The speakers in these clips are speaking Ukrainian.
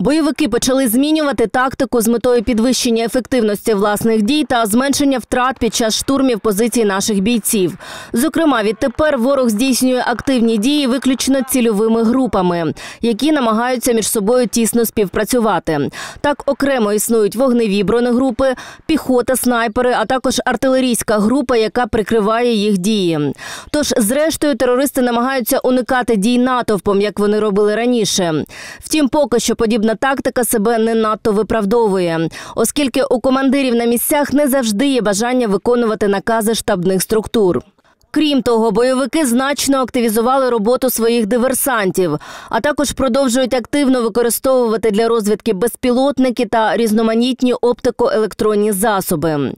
Бойовики почали змінювати тактику з метою підвищення ефективності власних дій та зменшення втрат під час штурмів позицій наших бійців. Зокрема, відтепер ворог здійснює активні дії виключно цільовими групами, які намагаються між собою тісно співпрацювати. Так окремо існують вогневі бронегрупи, піхота, снайпери, а також артилерійська група, яка прикриває їх дії. Тож, зрештою, терористи намагаються уникати дій натовпом, як вони робили раніше. Втім, поки що подібна тактика себе не надто виправдовує, оскільки у командирів на місцях не завжди є бажання виконувати накази штабних структур. Крім того, бойовики значно активізували роботу своїх диверсантів, а також продовжують активно використовувати для розвідки безпілотники та різноманітні оптико-електронні засоби.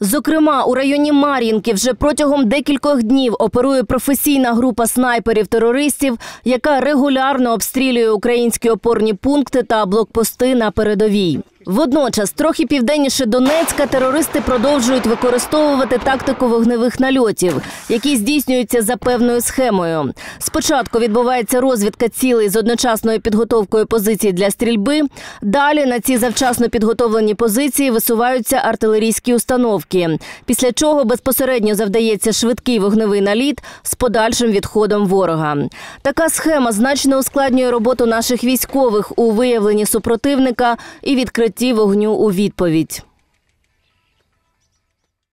Зокрема, у районі Мар'їнки вже протягом декількох днів оперує професійна група снайперів-терористів, яка регулярно обстрілює українські опорні пункти та блокпости на передовій. Водночас, трохи південніше Донецька, терористи продовжують використовувати тактику вогневих нальотів, які здійснюються за певною схемою. Спочатку відбувається розвідка цілей з одночасною підготовкою позицій для стрільби. Далі на ці завчасно підготовлені позиції висуваються артилерійські установки. Після чого безпосередньо завдається швидкий вогневий наліт з подальшим відходом ворога. Така схема значно ускладнює роботу наших військових у виявленні супротивника і відкритті вогню у відповідь.